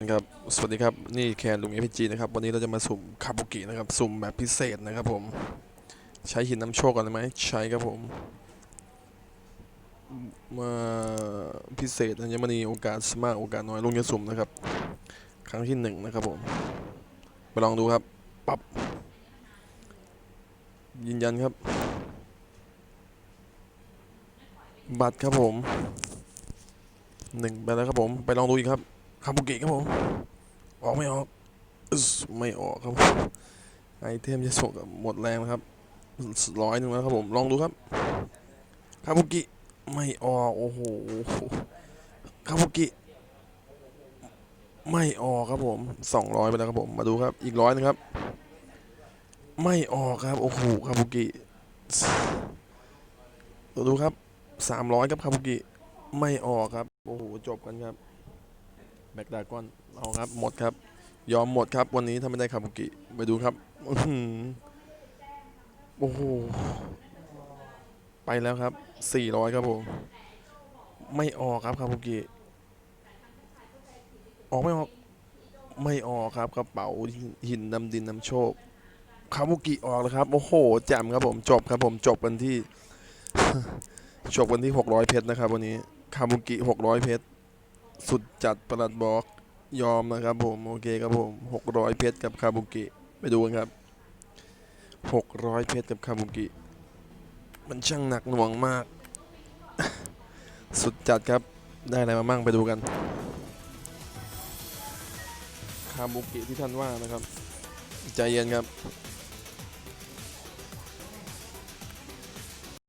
ครับสวัสดีครับ นี่แคนลุงเอพีจีนะครับ วันนี้เราจะมาสุ่มคาบุกินะครับ สุ่มแบบพิเศษนะครับผม ใช้หินน้ำโชคกันไหม ใช้ครับผม มาพิเศษอัญมณีโอกาสมากโอกาสน้อยลุงจะสุ่มนะครับ ครั้งที่หนึ่งนะครับผม ไปลองดูครับ ปั๊บ ยืนยันครับ บัตรครับผมหนึ่งไปแล้วครับผม ไปลองดูอีกครับ คาบุกิครับผม ออกไม่ออกอไม่ออกครับไอเทมจะส่งกับหมดแรงนะครับร้อยหนึ่งแล้วครับผม ลองดูครับ คาบุกิ ไม่ออก โอ้โห คาบุกิ ไม่ออกครับผมสองร้อยไปแล้วครับผม มาดูครับ อีกร้อยนึงครับ ไม่ออกครับ โอ้โห คาบุกิดูครับสามร้อยครับคาบุกิ ไม่ออกครับ โอ้โห จบกันครับ แบกดากอนเอาครับหมดครับ ยอมหมดครับ วันนี้ถ้าไม่ได้คาบุกิไปดูครับโอ้โหไปแล้วครับ 400 ครับผม ไม่ออกครับคาบุกิออกไม่ออกไม่ออกครับกระเป๋าหินนำดินนำโชคคาบุกิออกแล้วครับ โอ้โหแจ่มครับผมจบครับผมจบกันที่จบกันที่ 600 เพชรนะครับ วันนี้คาบุกิ 600 เพชร สุดจัดประหลัดบอกยอมนะครับผม โอเคครับผมหกร้อยเพชรกับคาบุกิไปดูกันครับหกร้อยเพชรกับคาบุกิ มันช่างหนักหน่วงมาก สุดจัดครับได้อะไรมามั่งไปดูกัน คาบุกิที่ท่านว่านะครับ ใจเย็นครับ